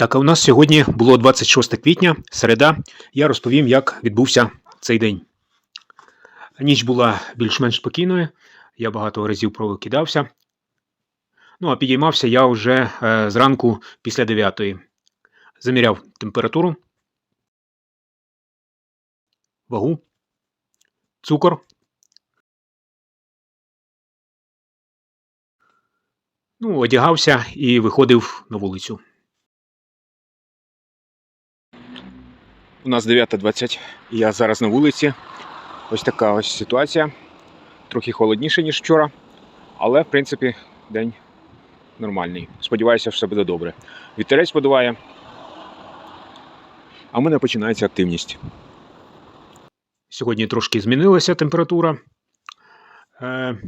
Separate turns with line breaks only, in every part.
Так, а у нас сьогодні було 26 квітня, середа. Я розповім, як відбувся цей день. Ніч була більш-менш спокійною, я багато разів прокидався. Ну, а підіймався я вже е, зранку після 9. Заміряв температуру, вагу, цукор. Ну, одягався і виходив на вулицю. У нас 9.20, я зараз на вулиці. Ось така ось ситуація. Трохи холодніше, ніж вчора, але в принципі день нормальний. Сподіваюся, все буде добре. Вітерець подуває, а в мене починається активність. Сьогодні трошки змінилася температура. Е,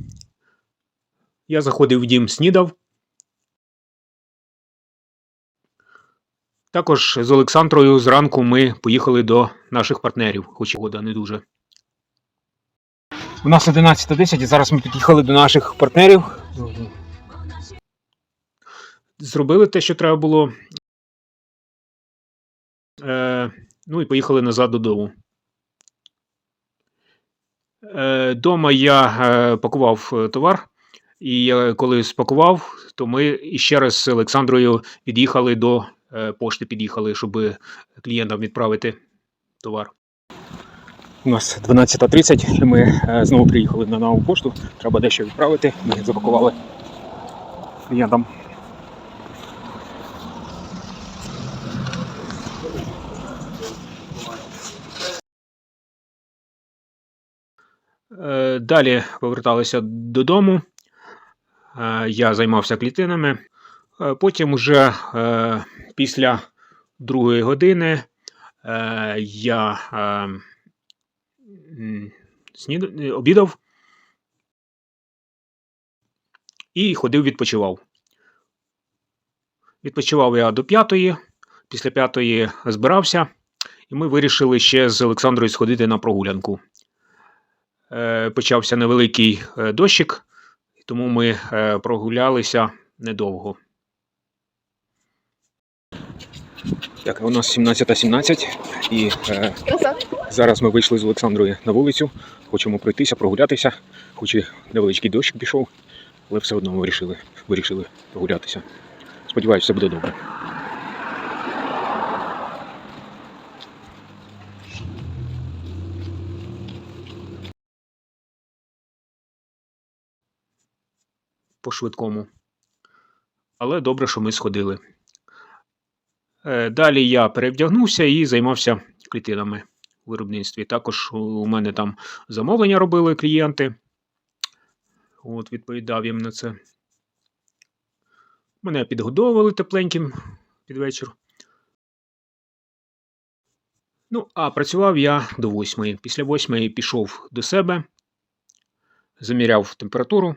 я заходив в дім, снідав. Також з Олександрою зранку ми поїхали до наших партнерів, хоч і вода не дуже. У нас 11.10 і зараз ми під'їхали до наших партнерів. Зробили те, що треба було. Е, ну і поїхали назад додому. Е, дома я е, пакував е, товар, і е, коли спакував, то ми іще раз з Олександрою під'їхали до пошти, під'їхали, щоб клієнтам відправити товар. У нас 12.30, і ми е, знову приїхали на нову пошту. Треба дещо відправити. Ми запакували клієнтам. Е, Далі поверталися додому. Е, Я займався клітинами. Е, Потім, уже е, після другої години, е, я обідав і ходив відпочивав. Відпочивав я до п'ятої. Після п'ятої збирався, і ми вирішили ще з Олександрою сходити на прогулянку. Почався невеликий дощик, тому ми прогулялися недовго. Так, у нас 17.17 і е, зараз ми вийшли з Олександрою на вулицю. Хочемо пройтися, прогулятися, хоч і невеличкий дощик пішов, але все одно ми вирішили, вирішили прогулятися. Сподіваюся, все буде добре. По швидкому. Але добре, що ми сходили. Е, Далі я перевдягнувся і займався клітинами у виробництві. Також у мене там замовлення робили клієнти. От, відповідав їм на це. Мене підгодовували тепленьким під вечір. Ну, а працював я до восьмої. Після восьмої пішов до себе, заміряв температуру,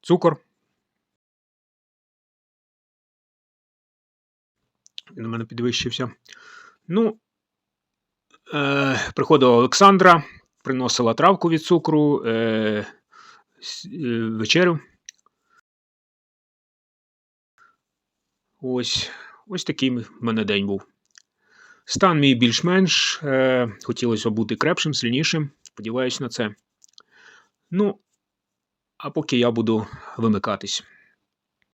цукор. Він у мене підвищився. Ну, е, приходила Олександра, приносила травку від цукру, е, е, вечерю. Ось, ось такий в мене день був. Стан мій більш-менш. Е, хотілося бути крепшим, сильнішим. Сподіваюсь на це. Ну, а поки я буду вимикатись.